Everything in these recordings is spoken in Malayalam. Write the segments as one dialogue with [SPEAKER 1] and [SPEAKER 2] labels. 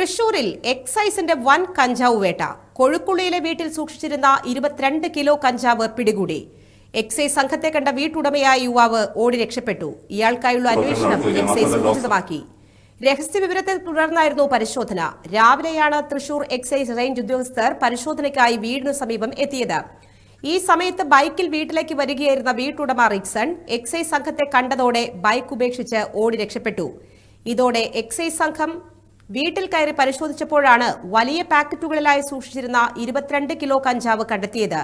[SPEAKER 1] തൃശൂരിൽ എക്സൈസിന്റെ വൻ കഞ്ചാവ് വേട്ട. കൊഴുക്കുള്ളിയിലെ വീട്ടിൽ സൂക്ഷിച്ചിരുന്ന ഇരുപത്തിരണ്ട് കിലോ കഞ്ചാവ് പിടികൂടി. എക്സൈസ് സംഘത്തെ കണ്ട വീട്ടുടമയായ യുവാവ് ഓടി രക്ഷപ്പെട്ടു. ഇയാൾക്കായുള്ള അന്വേഷണം എക്സൈസ് ഊർജിതമാക്കി. രഹസ്യവിവരത്തെ തുടർന്നായിരുന്നു പരിശോധന. രാവിലെയാണ് തൃശൂർ എക്സൈസ് റേഞ്ച് ഉദ്യോഗസ്ഥർ പരിശോധനയ്ക്കായി വീടിനു സമീപം എത്തിയത്. ഈ സമയത്ത് ബൈക്കിൽ വീട്ടിലേക്ക് വരികയായിരുന്ന വീട്ടുടമ റിക്സൺ എക്സൈസ് സംഘത്തെ കണ്ടതോടെ ബൈക്ക് ഉപേക്ഷിച്ച് ഓടി രക്ഷപ്പെട്ടു. ഇതോടെ എക്സൈസ് സംഘം വീട്ടിൽ കയറി പരിശോധിച്ചപ്പോഴാണ് വലിയ പാക്കറ്റുകളിലായി സൂക്ഷിച്ചിരുന്ന ഇരുപത്തിരണ്ട് കിലോ കഞ്ചാവ് കണ്ടെത്തിയത്.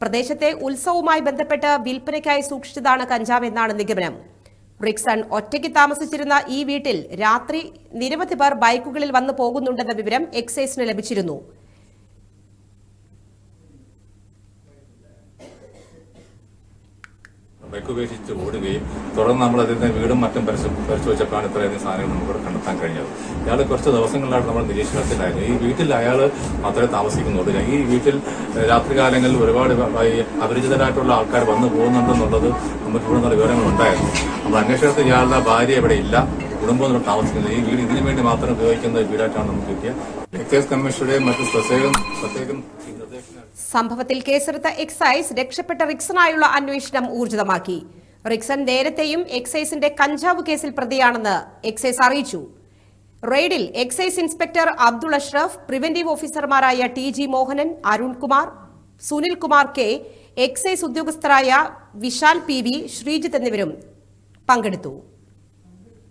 [SPEAKER 1] പ്രദേശത്തെ ഉത്സവവുമായി ബന്ധപ്പെട്ട് വിൽപ്പനയ്ക്കായി സൂക്ഷിച്ചതാണ് കഞ്ചാവ് എന്നാണ് നിഗമനം. റിക്സൺ ഒറ്റയ്ക്ക് താമസിച്ചിരുന്ന ഈ വീട്ടിൽ രാത്രി നിരവധി പേർ ബൈക്കുകളിൽ വന്നു പോകുന്നുണ്ടെന്ന വിവരം എക്സൈസിന് ലഭിച്ചിരുന്നു.
[SPEAKER 2] ബൈക്ക് ഉപേക്ഷിച്ച് ഓടുകയും തുടർന്ന് നമ്മൾ അതിന്റെ വീടും മറ്റും പരിശോ- പരിശോധിച്ചപ്പോഴാണ് ഇത്രയധികം സാധനങ്ങൾ നമുക്ക് കണ്ടെത്താൻ കഴിഞ്ഞത്. ഇയാൾ കുറച്ച് ദിവസങ്ങളിലായിട്ട് നമ്മൾ നിരീക്ഷണത്തിലായിരുന്നു. ഈ വീട്ടിൽ അയാൾ മാത്രമേ താമസിക്കുന്നുള്ളൂ. ഈ വീട്ടിൽ രാത്രികാലങ്ങളിൽ ഒരുപാട് അപരിചിതരായിട്ടുള്ള ആൾക്കാർ വന്നു പോകുന്നുണ്ടെന്നുള്ളത് നമുക്ക് ഇവിടെ നിന്നുള്ള വിവരങ്ങൾ ഉണ്ടായിരുന്നു. നമ്മൾ അന്വേഷണത്തിൽ ഇയാളുടെ ഭാര്യ ഇവിടെ ഇല്ല. കുടുംബം താമസിക്കുന്നത്. ഈ വീട് ഇതിനു വേണ്ടി മാത്രം ഉപയോഗിക്കുന്ന വീടായിട്ടാണ് നമുക്ക് കിട്ടിയത്. എക്സൈസ് കമ്മീഷനുടെ മറ്റു പ്രത്യേകം പ്രത്യേകം
[SPEAKER 1] സംഭവത്തിൽ കേസെടുത്ത എക്സൈസ് രക്ഷപ്പെട്ട റിക്സണായുള്ള അന്വേഷണം ഊർജിതമാക്കി. റിക്സൺ നേരത്തെയും എക്സൈസിന്റെ കഞ്ചാവ് കേസിൽ പ്രതിയാണെന്ന് എക്സൈസ് അറിയിച്ചു. റെയ്ഡിൽ excise inspector Abdul Ashraf preventive ഓഫീസർമാരായ T G Mohanan Arunkumar Sunil Kumar K excise ഉദ്യോഗസ്ഥരായ Vishal P V Sreejith എന്നിവരും പങ്കെടുത്തു.